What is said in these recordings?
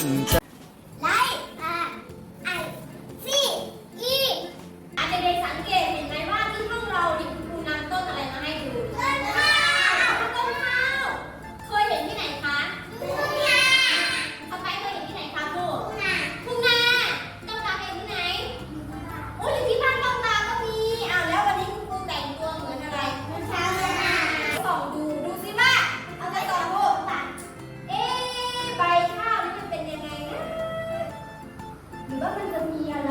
มใจไลท์อ่าไอซีอีอาจจะได้สังเกตเห็นไหมว่าที่ห้องเราดิ หรื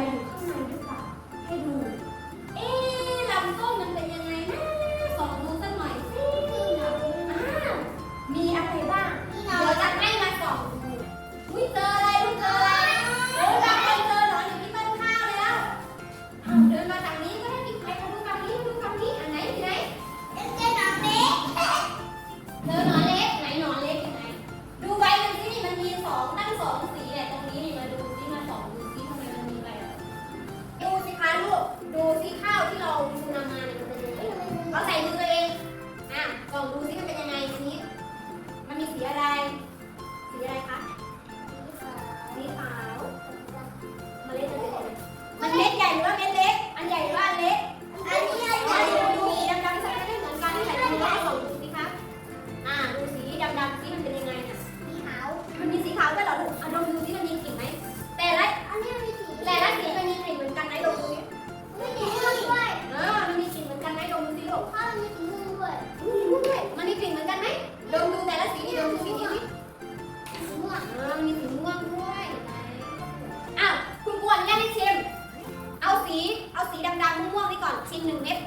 สีดำๆม่วงๆนี่ก่อนชิมหนึ่งเม็ด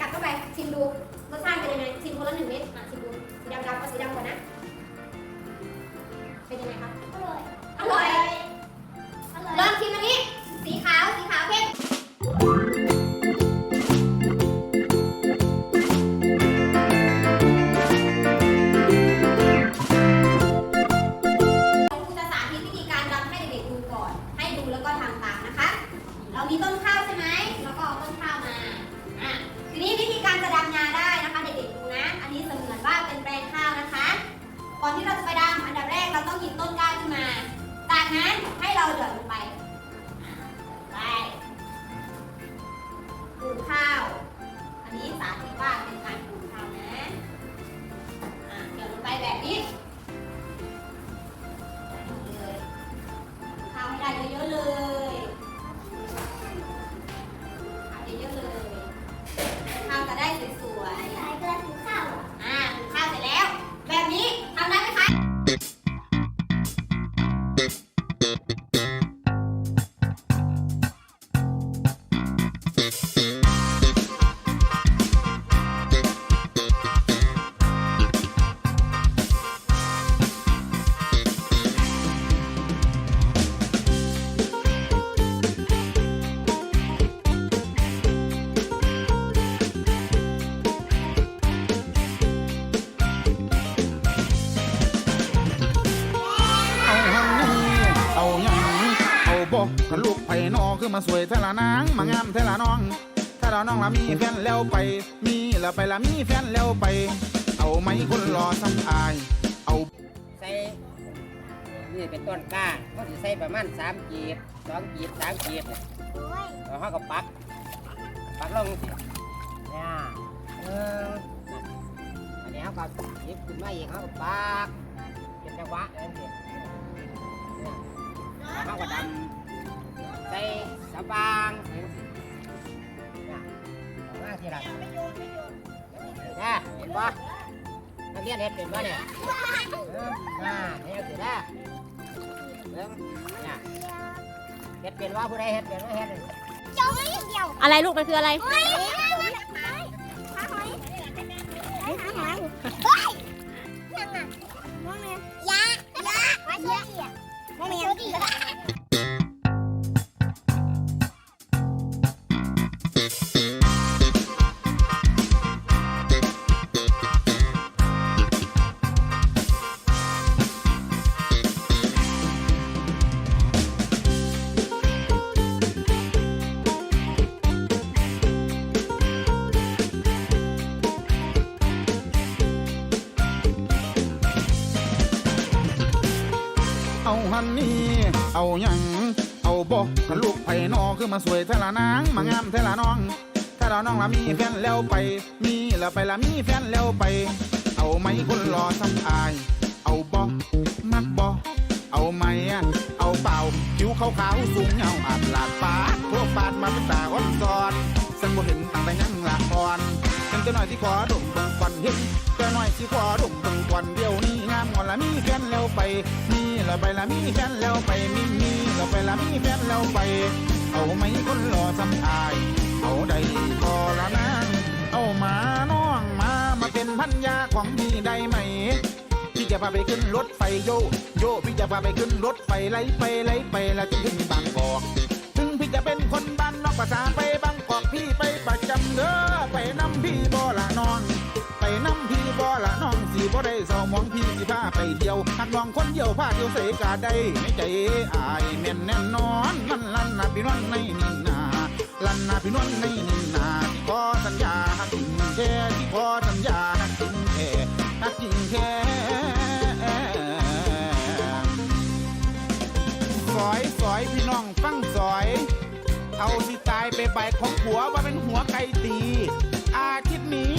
กัดเข้าไปชิมดูรสชาติเป็นยังไงชิมคนละหนึ่งเม็ดอะชิมดูสีดำๆเอาสีดำก่อนนะเป็นยังไงคะอร่อยอร่อยอร่อยลองชิมอันนี้สีขาวสีขาวเข้มครูจะสาธิตวิธีการรำให้เด็กๆดูก่อนให้ดูแล้วก็ทำตามนะคะ เรามีต้นข้าวใช่ไหมำนาได้นะคะ เด็กๆดูนะ อันนี้เสมือนว่าเป็นแปลงข้าวนะคะ ก่อนที่เราจะไปดำอันดับแรกเราต้อง กกันลูกไผ่นอคือมาสวยเทละนาง มางามเทละน้องเทละน้องละมีแฟนแล้วไป มีละไปละมีแฟนแล้วไป เอาไหมคนรอซ้ำอาย เอาใส่นี่เป็นต้นกล้าเขาสิใส่ประมาณสามกีบสองกีบสามกีบเนี่ยโอ้ยแล้วเขาก็ปัก ปักลงสิเนี่ยเอออันนี้เขาก็หยิบขึ้นมาอีกเขาก็ปักเป็นจังหวะนั่นสิเนี่ยแล้วเขาก็ดำ ส่สบางใส่สิเนี่ยเอามาทีละเนี่ยเห็นปะนักเรียนเห็นเป็นปะเนี่ยเริ่มอ่าเนี่ยสิได้เริ่มเนี่ยเฮ็ดเป็นว่าผู้ใดเฮ็ดเป็นว่าเฮ็ดเจ้าไม่เดียวอะไรลูกมันคืออะไรโอ้ยขาหอยขาหอย เอาหยังเอาบ่ถ้าลูกไผ่นอคือมาสวยเทละนางมางามเทละน้อง ถ้าเราน้องละมีแฟนแล้วไป มีละไปละมีแฟนแล้วไป เอาไหมคนรอซ้ำอาย เอาบ่มักบ่เอาไหมอะเอาเปล่าผิวขาวๆสูงเงาอาบลาดปาดทั่วปาดมาเป็นตาอ่อนซอนสันบ่เห็นตั้งแต่ยังละอ่อนเป็นเจ้าหน่อยที่ขอดมเบิ่งควันเห็นเจ้าหน่อยที่ขอดมเบิ่งควันเดียว นี้งามอละมีแฟนแล้วไป มีละไปละมีแฟนแล้วไป มีมีละไปละมีแฟนแล้วไป เอาไหมคนรอซ้ำอาย เอาได้พอละนางเอามาน้องมามาเป็นพันยาของพี่ได้ไหมพี่จะพาไปขึ้นรถไฟโยโยพี่จะพาไปขึ้นรถไฟไล่ไปไล่ไปแล้วจะถึงบางกอกถึงพี่จะเป็นคนบ้านนอกภาษาไปบางกอกพี่ไปประจำเด้อไปน้ำพี่บ่ละน้อง บ่ได้เศร้ามองพี่สิพาไปเที่ยวหักน้องคนเดียวพาเที่ยวเสกาได้ในใจอายแม่นแน่นอนมันลั่นนะพี่นวลในนี่นาลั่นนะพี่นวลในนี่นาที่ขอสัญญาหักจริงแค่ที่ขอสัญญาหักจริงแค่หักจริงแค่สอยสอยพี่น้องฟังสอย เอาสิตายไปใบของผัวว่าเป็นหัวไก่ตีอาทิตย์นี้